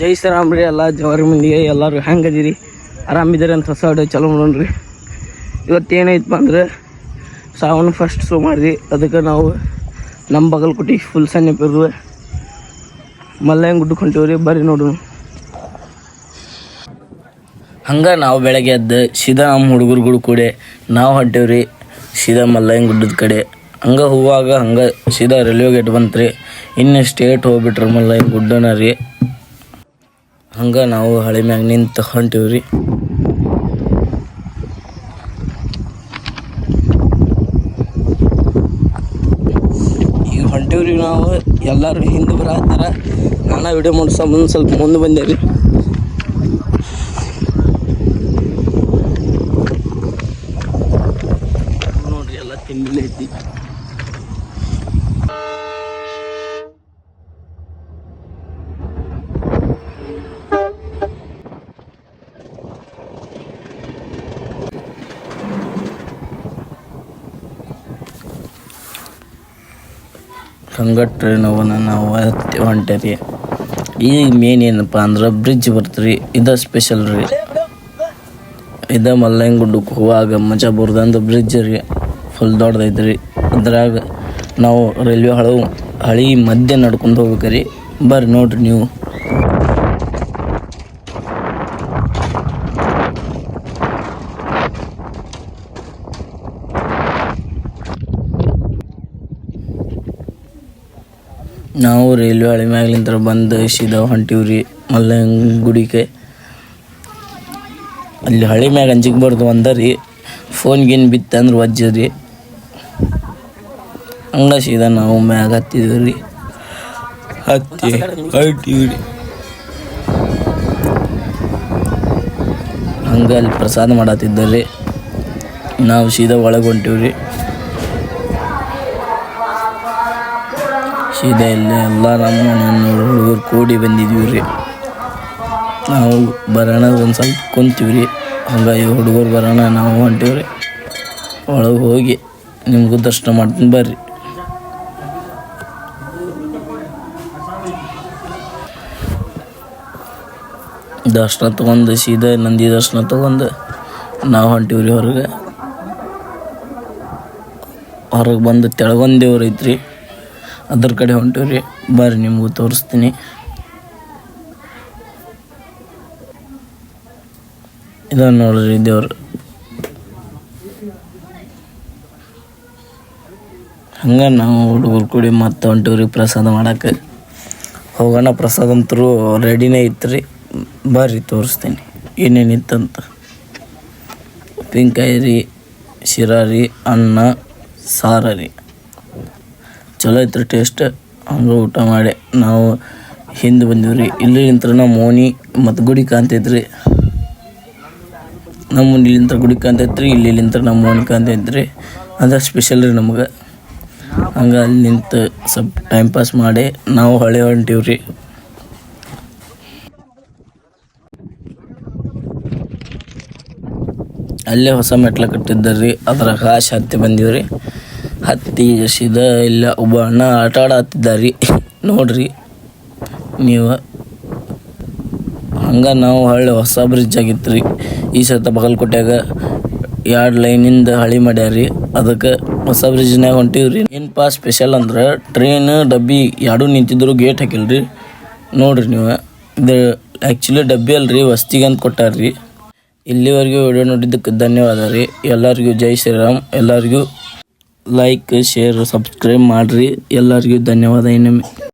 ಜೈ ಶ್ರೀರಾಮ್ ರೀ, ಎಲ್ಲ ಜವಾರಿ ಮಂದಿಗೆ ಎಲ್ಲರೂ ಹೆಂಗದಿರಿ ಆರಾಮಿದ್ದೀರಿ ಅಂತ ಹೊಸ ಆಡೋ ಚಲೋ ಮಾಡೋಣ್ರಿ ಇವತ್ತು ಏನೈತಪ್ಪ ಅಂದ್ರೆ, ಸಾವನ್ ಫಸ್ಟ್ ಶೋ ಮಾಡಿದ್ವಿ. ಅದಕ್ಕೆ ನಾವು ನಮ್ಮ ಬಗಲ್ಕೋಟಿ ಫುಲ್ ಸಣ್ಣ ಪಿರ್ದು ಮಲ್ಲಯ್ಯನ ಗುಡ್ಡಕ್ಕೆ ಹೊಂಟೀವ್ರಿ ಬರ್ರಿ ನೋಡು ಹಂಗೆ ನಾವು ಬೆಳಗ್ಗೆ ಎದ್ದು ಸೀದಾ ನಮ್ಮ ಹುಡುಗರುಗಳು ಕೂಡ ನಾವು ಹೊಂಟೇವ್ರಿ ಸೀದಾ ಮಲ್ಲಯ್ಯನ ಗುಡ್ಡದ ಕಡೆ. ಹಂಗೆ ಹೂವಾಗ ಹಂಗೆ ಸೀದಾ ರೈಲ್ವೆ ಗೇಟ್ ಬಂತ್ರಿ. ಇನ್ನು ಸ್ಟೇಟ್ ಹೋಗ್ಬಿಟ್ರಿ ಮಲ್ಲಯ್ಯನ ಗುಡ್ಡನ ರೀ. ಹಂಗೆ ನಾವು ಹಳೆ ಮ್ಯಾಗ ನಿಂತು ಹೊಂಟಿವ್ರಿ ಈಗ ಹೊಂಟೀವ್ರಿ ನಾವು, ಎಲ್ಲರೂ ಹಿಂದೆ ಬರತ್ತಾರ ನಾನು ವಿಡಿಯೋ ಮಾಡಿಸೋ ಮುಂದೆ ಸ್ವಲ್ಪ ಮುಂದೆ ಬಂದೆ ರೀ. ನೋಡ್ರಿ, ಎಲ್ಲ ತಿಂಡಿ ಐತಿ. ಹಂಗೆ ಟ್ರೈನ್ ಅವನ ನಾವು ಹತ್ತಿ ಹೊಂಟೇರಿ. ಈಗ ಮೇನ್ ಏನಪ್ಪ ಅಂದ್ರೆ ಬ್ರಿಡ್ಜ್ ಬರ್ತೀರಿ, ಇದು ಸ್ಪೆಷಲ್ ರೀ. ಇದು ಮಲ್ಲಂಗುಡ್ಡಕ್ಕೆ ಗುಡ್ಡಕ್ಕೆ ಹೋಗುವಾಗ ಮಜಾ ಬರ್ದಂದು ಬ್ರಿಡ್ಜ್ ರೀ. ಫುಲ್ ದೊಡ್ಡದೈತೆ ರೀ ಅದ್ರಾಗ ನಾವು ರೈಲ್ವೆ ಹಳವು ಹಳಿ ಮಧ್ಯೆ ನಡ್ಕೊಂಡು ಹೋಗ್ಬೇಕ್ರಿ. ಬರ್ರಿ ನೋಡ್ರಿ ನೀವು. ನಾವು ರೈಲ್ವೆ ಹಳಿ ಮ್ಯಾಗ್ಲಿಂದ ಬಂದು ಸೀದಾ ಹೊಂಟಿವಿ ರೀ ಗುಡಿಗೆ. ಅಲ್ಲಿ ಹಳಿ ಮ್ಯಾಗ ಅಂಜಿಕ್ಬಾರ್ದು ಬರ್ದು ರೀ ಫೋನ್ ಗಿನ್ ಬಿತ್ತ ಅಂದ್ರೆ ವಜ್ಜರಿ ಹಂಗ ಸೀದಾ ನಾವು ಮ್ಯಾಗ ಹತ್ತಿದ್ವಿ ರೀ ಹತ್ತಿ ಹೊರ್ಟೀವಿ ರೀ ಹಂಗೆ ಅಲ್ಲಿ ಪ್ರಸಾದ ಮಾಡತ್ತಿದ್ದಾರೆ ನಾವು ಸೀದಾ ಒಳಗೆ ಹೊಂಟೀವ್ರಿ. ಸೀದಾ ಇಲ್ಲ ಎಲ್ಲ ನನ್ನ ಹುಡುಗರು ಕೂಡಿ ಬಂದಿದ್ವಿ ರೀ. ನಾವು ಬರೋಣ ಒಂದು ಸ್ವಲ್ಪ ಕುಂತೀವಿ ರೀ. ಹಂಗಾಗಿ ಹುಡುಗರು ಬರೋಣ ನಾವು ಹೊಂಟೀವಿ ಒಳಗೆ ಹೋಗಿ ನಿಮಗೂ ದರ್ಶನ ಮಾಡ್ತೀನಿ ಬರ್ರಿ. ದರ್ಶನ ತೊಗೊಂಡು ಸೀದಾ ನಂದಿ ದರ್ಶನ ತೊಗೊಂಡು ನಾವು ಹೊಂಟೀವಿ ರೀ ಹೊರಗೆ. ಹೊರಗೆ ಬಂದು ತೆಳಗೊಂದು ಐತ್ರಿ. ಅದ್ರ ಕಡೆ ಹೊಂಟೀವಿ ರೀ. ಬರ್ರಿ, ನಿಮಗೂ ತೋರಿಸ್ತೀನಿ. ಇದನ್ನು ನೋಡ್ರಿ ದೇವ್ರು. ಹಂಗೆ ನಾವು ಹುಡುಗರು ಕೂಡಿ ಮತ್ತೆ ಹೊಂಟೀವ್ರಿ ಪ್ರಸಾದ ಮಾಡಕ್ಕೆ ಹೋಗೋಣ. ಪ್ರಸಾದ ಅಂತರೂ ರೆಡಿನೇ ಇತ್ತು ಬರ್ರಿ, ತೋರಿಸ್ತೀನಿ. ಏನೇನಿತ್ತಂತ ಉಪ್ಪಿನಕಾಯಿ ರೀ, ಶಿರಾ ರೀ, ಅನ್ನ, ಸಾರ ರೀ. ಚಲೋ ಐತ್ರಿ ಟೇಸ್ಟ್ ಹಂಗೆ ಊಟ ಮಾಡಿ ನಾವು ಹಿಂದೆ ಬಂದೀವಿ ರೀ ಇಲ್ಲಿ ನಿಂತ್ರ ನಮ್ಮ ಮೋನಿ ಮತ್ತು ಗುಡಿ ಕಾಣ್ತೈತ್ರಿ ನಮ್ಮ ಇಲ್ಲಿಂತ್ರ ಗುಡಿ ಕಾಣ್ತೈತ್ರಿ ಇಲ್ಲಿ ನಿಂತ್ರ ನಮ್ಮ ಮೋನಿ ಕಾಣ್ತೈತ್ರಿ ಅಂದ್ರೆ ಸ್ಪೆಷಲ್ ರೀ ನಮ್ಗೆ. ಹಂಗೆ ಅಲ್ಲಿ ನಿಂತು ಸ್ವಲ್ಪ ಟೈಮ್ ಪಾಸ್ ಮಾಡಿ ನಾವು ಹೊಳೆ ಹೊಂಟೀವಿ ರೀ ಅಲ್ಲೇ ಹೊಸ ಮೆಟ್ಲ ಕಟ್ಟಿದ್ದಾರ್ರಿ ಅದರ ಕಾಶ್ ಹತ್ತಿ ಬಂದೀವಿ ಹತ್ತಿ ಎಸಿದ ಇಲ್ಲ ಒಬ್ಬ ಅಣ್ಣ ಆಟ ಆಡತ್ತಿದ್ದಾರಿ ನೋಡ್ರಿ, ನೀವು. ಹಂಗೆ ನಾವು ಹಳ್ಳಿ ಹೊಸ ಬ್ರಿಡ್ಜ್ ಆಗಿತ್ತು ರೀ ಈ ಸತ ಬಗಲ್ಕೋಟ್ಯಾಗ ಎರಡು ಲೈನಿಂದ ಹಳಿ ಮಾಡ್ಯಾರಿ ಅದಕ್ಕೆ ಹೊಸ ಬ್ರಿಡ್ಜ್ನಾಗ ಹೊಂಟಿವ್ರಿ. ಏನಪ್ಪ ಸ್ಪೆಷಲ್ ಅಂದ್ರೆ ಟ್ರೈನ್ ಡಬ್ಬಿ ಎರಡೂ ನಿಂತಿದ್ರು ಗೇಟ್ ಹಾಕಿಲ್ರಿ. ನೋಡ್ರಿ ನೀವು. ಇದು ಆ್ಯಕ್ಚುಲಿ ಡಬ್ಬಿ ಅಲ್ರಿ, ವಸ್ತಿಗೆ ಅಂತ ಕೊಟ್ಟಾರ್ರಿ. ಇಲ್ಲಿವರೆಗೂ ವಿಡಿಯೋ ನೋಡಿದ್ದಕ್ಕೆ ಧನ್ಯವಾದ ರೀ. ಎಲ್ಲರಿಗೂ ಜೈ ಶ್ರೀರಾಮ್. ಎಲ್ಲರಿಗೂ ಲೈಕ್ ಶೇರ್ ಸಬ್ಸ್ಕ್ರೈಬ್ ಮಾಡ್ರಿ. ಎಲ್ಲರಿಗೂ ಧನ್ಯವಾದ. ಇನ್ನೊಮ್ಮೆ